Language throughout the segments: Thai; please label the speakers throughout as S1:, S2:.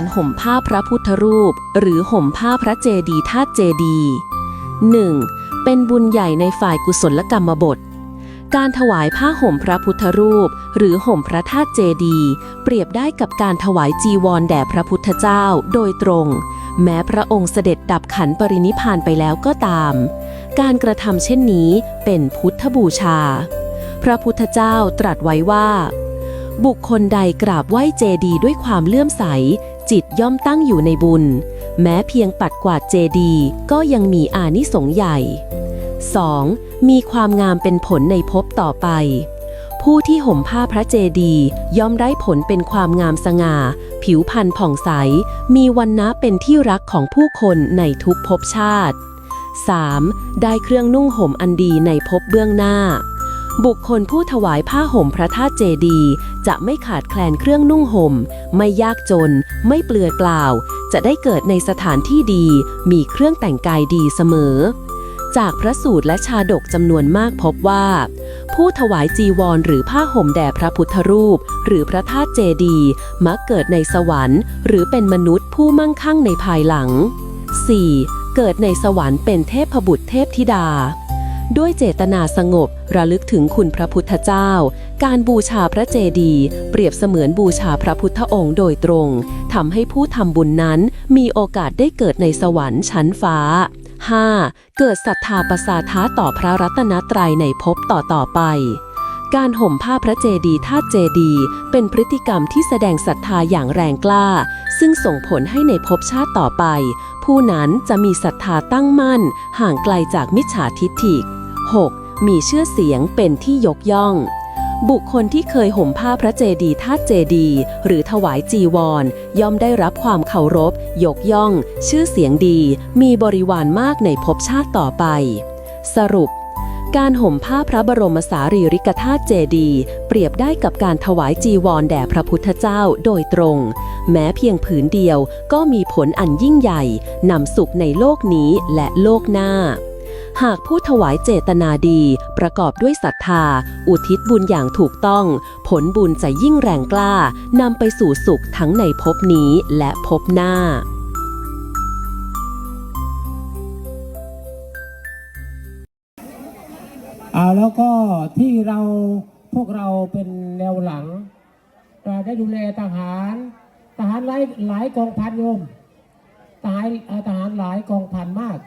S1: การห่มผ้าพระพุทธรูป หรือห่มผ้าพระเจดีย์ธาตุเจดีย์ 1. เป็นบุญใหญ่ในฝ่ายกุศลกรรมบท การถวายผ้าห่มพระพุทธรูป หรือห่มพระธาตุเจดีย์เปรียบได้กับการถวายจีวรแด่พระพุทธเจ้าโดยตรง แม้พระองค์เสด็จดับขันปรินิพพานไปแล้วก็ตาม การกระทำเช่นนี้เป็นพุทธบูชา พระพุทธเจ้าตรัสไว้ว่าบุคคลใดกราบไหว้เจดีย์ด้วยความเลื่อมใส จิตย่อมตั้งอยู่ในบุญ แม้เพียงปัดกวาดเจดีก็ยังมีอานิสงส์ใหญ่ 2. มีความงามเป็นผลในภพต่อไป ผู้ที่ห่มผ้าพระเจดีย์ย่อมได้ผลเป็นความงามสง่า ผิวพรรณผ่องใส มีวันนะเป็นที่รักของผู้คนในทุกภพชาติ 3. ได้เครื่องนุ่งห่มอันดีในภพเบื้องหน้า บุคคลผู้ถวายผ้าห่มพระธาตุเจดี จะไม่ขาดแคลนเครื่องนุ่งห่ม ไม่ยากจน ไม่เปลือยเปล่า จะได้เกิดในสถานที่ดี มีเครื่องแต่งกายดีเสมอ จากพระสูตรและชาดกจำนวนมากพบว่า ผู้ถวายจีวรหรือผ้าห่มแด่พระพุทธรูป หรือพระธาตุเจดี มักเกิดในสวรรค์ หรือเป็นมนุษย์ผู้มั่งคั่งในภายหลัง 4. เกิดในสวรรค์เป็นเทพบุตรเทพธิดา ด้วยเจตนาสงบระลึกถึงคุณพระพุทธเจ้า การบูชาพระเจดีย์เปรียบเสมือนบูชาพระพุทธองค์โดยตรงทำให้ผู้ทำบุญนั้นมีโอกาสได้เกิดในสวรรค์ชั้นฟ้า 5. เกิดศรัทธาประสาท้าต่อพระรัตนตรัยในภพต่อต่อๆไปการห่มผ้าพระเจดีย์ธาตุเจดีย์เป็นพฤติกรรมที่แสดงศรัทธาอย่างแรงกล้า ซึ่งส่งผลให้ในภพชาติต่อไป ผู้นั้นจะมีศรัทธาตั้งมั่น ห่างไกลจากมิจฉาทิฐิ 6. มีชื่อเสียงเป็นที่ยกย่อง บุคคลที่เคยห่มผ้าพระเจดีย์ธาตุเจดีย์หรือถวายจีวร ย่อมได้รับความเคารพ ยกย่อง ชื่อเสียงดี มีบริวารมากในภพชาติต่อไป สรุปการห่มผ้าพระบรมสารีริกธาตุเจดีย์เปรียบได้กับการถวายจีวรแด่พระพุทธเจ้าโดยตรง แม้เพียงผืนเดียวก็มีผลอันยิ่งใหญ่นำสุขในโลกนี้และโลกหน้า หากผู้ถวายเจตนาดี ประกอบด้วยศรัทธา อุทิศบุญอย่างถูกต้อง ผลบุญจะยิ่งแรงกล้านำไปสู่สุขทั้งในภพนี้และภพหน้า
S2: เอาแล้วก็ที่เราพวกเราเป็นแนวหลังได้ดูแลทหารทหารหลายหลายกองพันโยมทหารทหารหลายกองพันมาก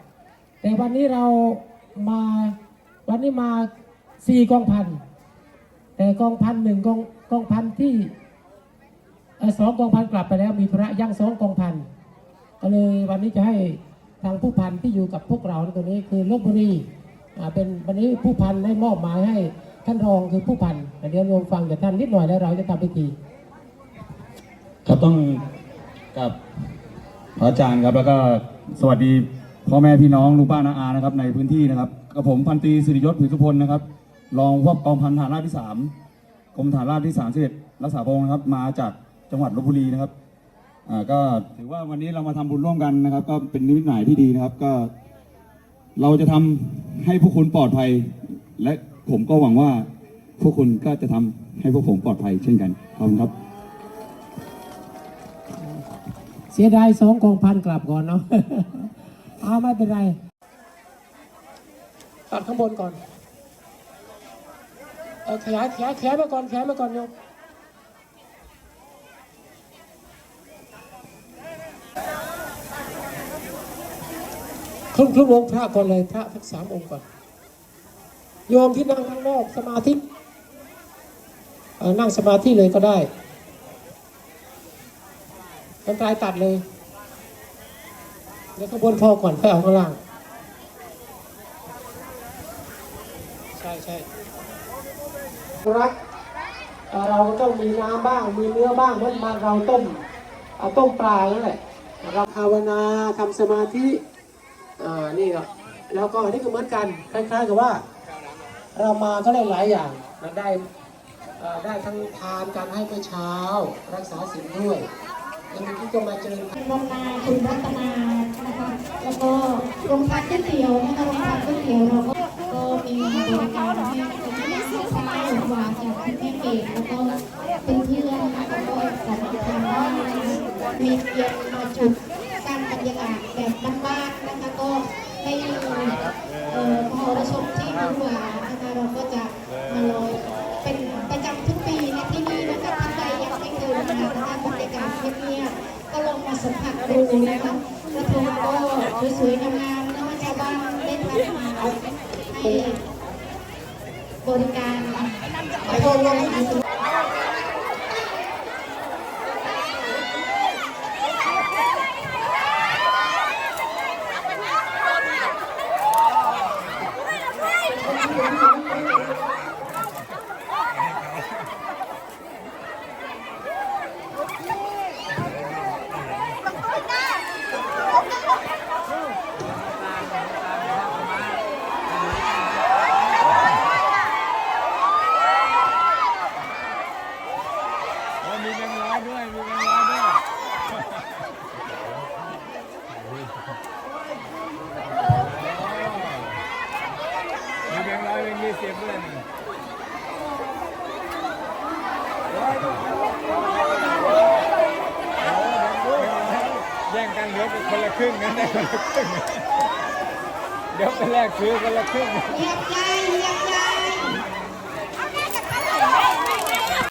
S2: แต่วันนี้เรามาวันนี้มาสี่กองพัน แต่กองพันหนึ่งกองกองพันที่สองกองพันกลับไปแล้วมีพระยังสองกองพันก็เลยวันนี้จะให้ทางผู้พันที่อยู่กับพวกเราในตัวนี้คือลบบุรีเป็นวันนี้ผู้พันได้มอบหมายให้ท่านรองคือผู้พันเดี๋ยวโยมฟังจากท่านนิดหน่อยแล้วเราจะทำพิธี
S3: ครับต้องกับพระอาจารย์ครับแล้วก็สวัสดี พ่อแม่พี่น้องลุงป้านาอานะครับในพื้นที่นะครับกับผมพันตรีสิริยศผิวสุพลนะครับรองผู้กองพันฐานราบที่สามกรมฐานราบที่สามสิบเอ็ดรักษาพระองค์นะครับมาจากจังหวัดลบบุรีนะครับอ่าก็ถือว่าวันนี้เรามาทำบุญร่วมกันนะครับ ก็เป็นนิมิตหมายที่ดีนะครับก็ เราจะทำให้พวกคุณปลอดภัย และผมก็หวังว่าพวกคุณก็จะทำให้พวกผมปลอดภัยเช่นกันขอบคุณครับ
S2: เสียดายสองกองพันกลับก่อนเนาะ เอาไม่เป็นไร ตัดข้างบนก่อน เออขยายขยายขยายมาก่อนขยายมาก่อนโยมครึ่งครึ่งองค์พระก่อนเลยพระทั้งสามองค์ก่อน โยมที่นั่งข้างนอกสมาธิเออนั่งสมาธิเลยก็ได้กันไกลตัดเลย แล้วข้างบนพอก่อนค่อยเอาข้างล่าง ใช่ใช่รักเอ่อเราก็ต้องมีน้ำบ้าง มีเนื้อบ้างเหมันมานเราต้มเอาต้มปลานั่นแหละเราภาวนาทำสมาธิอ่านี่ก็แล้วก็นี่ก็เหมือนกันคล้ายๆกับว่า เรามาก็ได้หลายอย่างเราได้เอ่อได้ทั้งทานการให้เมื่อเช้า รักษาศีลด้วยแล้วเมื่อกี้ก็มาเจอ
S4: คุณรัตนาคุณรัตนานะคะ แล้วก็โรงทานก๋วยเตี๋ยวนะคะโรงทานก๋วยเตี๋ยวเราก็ก็มีบริการที่เป็นที่สุขภาหวานจากพี่เกดแล้วก็เป็นเพื่อนนะคะแล้วก็สามารถทานได้มีเพียงมาจุดสร้างบรรยากาศแบบบ้านๆนะคะก็ให้มีเอ่อพอชมที่มีนหวานะคะเราก็จะมาลอยเป็นประจำทุกปีในที่นี่นะคะท่านใดยังไม่เคยมานะคะบรรยากาศเงียบๆก็ลองมาสัมผัสดูนะคะ สวยๆงามๆแล้วชาวบ้านได้ทำมาให้บริการกระทงลงมาสู่
S5: มีแบงค์ร้อยด้วย มีแบงค์ร้อยด้วย มีแบ งร้อยแบงค์ยี่สิบด้วยแย่งกันเหลือเป็นคนละครึ่งนะได้คนละครึ่งเดี๋ยวไปแลกซื้อคนละครึ่ง
S4: เหยียบใจเหยียบใจ